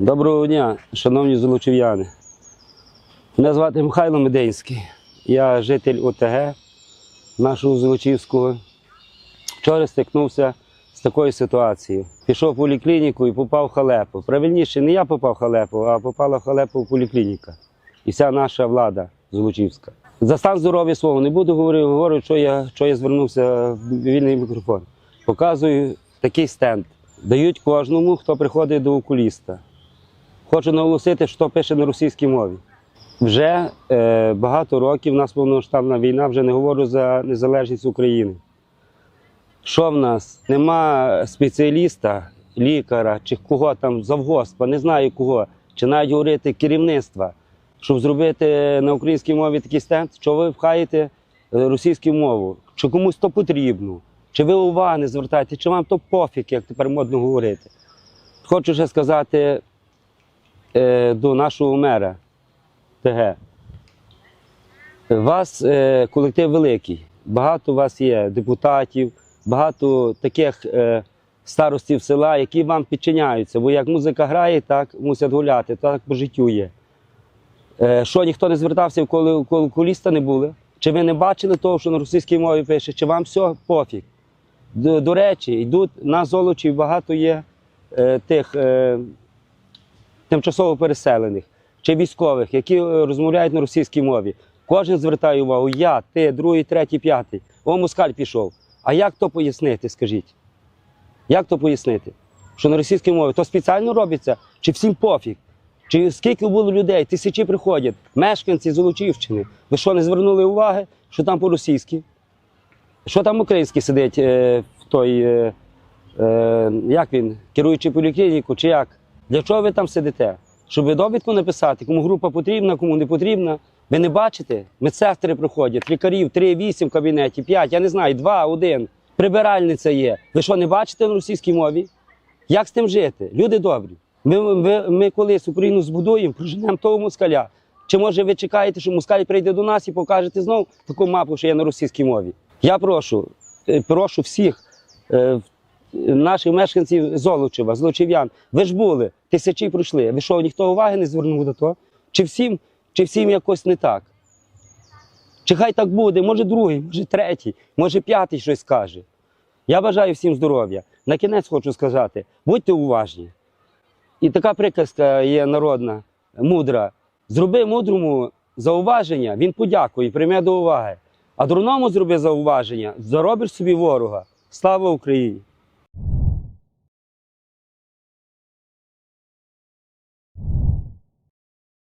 Доброго дня, шановні золочів'яни. Мене звати Михайло Мединський. Я житель ОТГ нашого Золочівського. Вчора стикнувся з такою ситуацією. Пішов в поліклініку і попав в халепу. Правильніше, не я попав в халепу, а попала в халепу в поліклініка. І вся наша влада Золочівська. За стан здоров'я свого не буду говорити, говорю, що я, що я звернувся в вільний мікрофон. Показую такий стенд. Дають кожному, хто приходить до окуліста. Хочу наголосити, що пише на російській мові. Вже е, багато років у нас повномасштабна війна, вже не говорю за незалежність України. Що в нас? Нема спеціаліста, лікаря чи кого там завгоспа, не знаю кого, чи навіть говорити керівництва, щоб зробити на українській мові такий стенд, що ви пхаєте е, російську мову, чи комусь то потрібно, чи ви уваги не звертаєте, чи вам то пофіг, як тепер модно говорити. Хочу ще сказати е, до нашого мера ТГ. Вас е, колектив великий, багато у вас є депутатів, багато таких е, старостів села, які вам підчиняються. Бо як музика грає, так мусять гуляти, так по життю є. Е, що ніхто не звертався, коли, окуліста не були? Чи ви не бачили того, що на російській мові пише, чи вам все пофіг? До, до речі, йдуть на золочі багато є е, тих е, тимчасово переселених чи військових, які е, розмовляють на російській мові. Кожен звертає увагу, я, ти, другий, третій, п'ятий. О, москаль пішов. А як то пояснити, скажіть? Як то пояснити? Що на російській мові то спеціально робиться, чи всім пофіг? Чи скільки було людей, тисячі приходять, мешканці Золочівщини. Ви що, не звернули уваги, що там по-російськи? Що там український сидить е, в той, е, е, як він, керуючи поліклініку, чи як? Для чого ви там сидите? Щоб ви довідку написати, кому група потрібна, кому не потрібна. Ви не бачите? Медсестри приходять, лікарів 3, 8 в кабінеті, 5, я не знаю, 2, 1. Прибиральниця є. Ви що, не бачите на російській мові? Як з тим жити? Люди добрі. Ми, ми, ми колись Україну збудуємо, проженемо того москаля. Чи може ви чекаєте, що москаль прийде до нас і покажете знову таку мапу, що є на російській мові? Я прошу, е, прошу всіх е, наших мешканців Золочева, Злочів'ян. Ви ж були, тисячі пройшли. Ви що, ніхто уваги не звернув до того? Чи всім, чи всім якось не так? Чи хай так буде, може другий, може третій, може п'ятий щось скаже. Я бажаю всім здоров'я. На кінець хочу сказати, будьте уважні. І така приказка є народна, мудра. Зроби мудрому зауваження, він подякує, прийме до уваги. А дурному зроби зауваження, заробиш собі ворога. Слава Україні!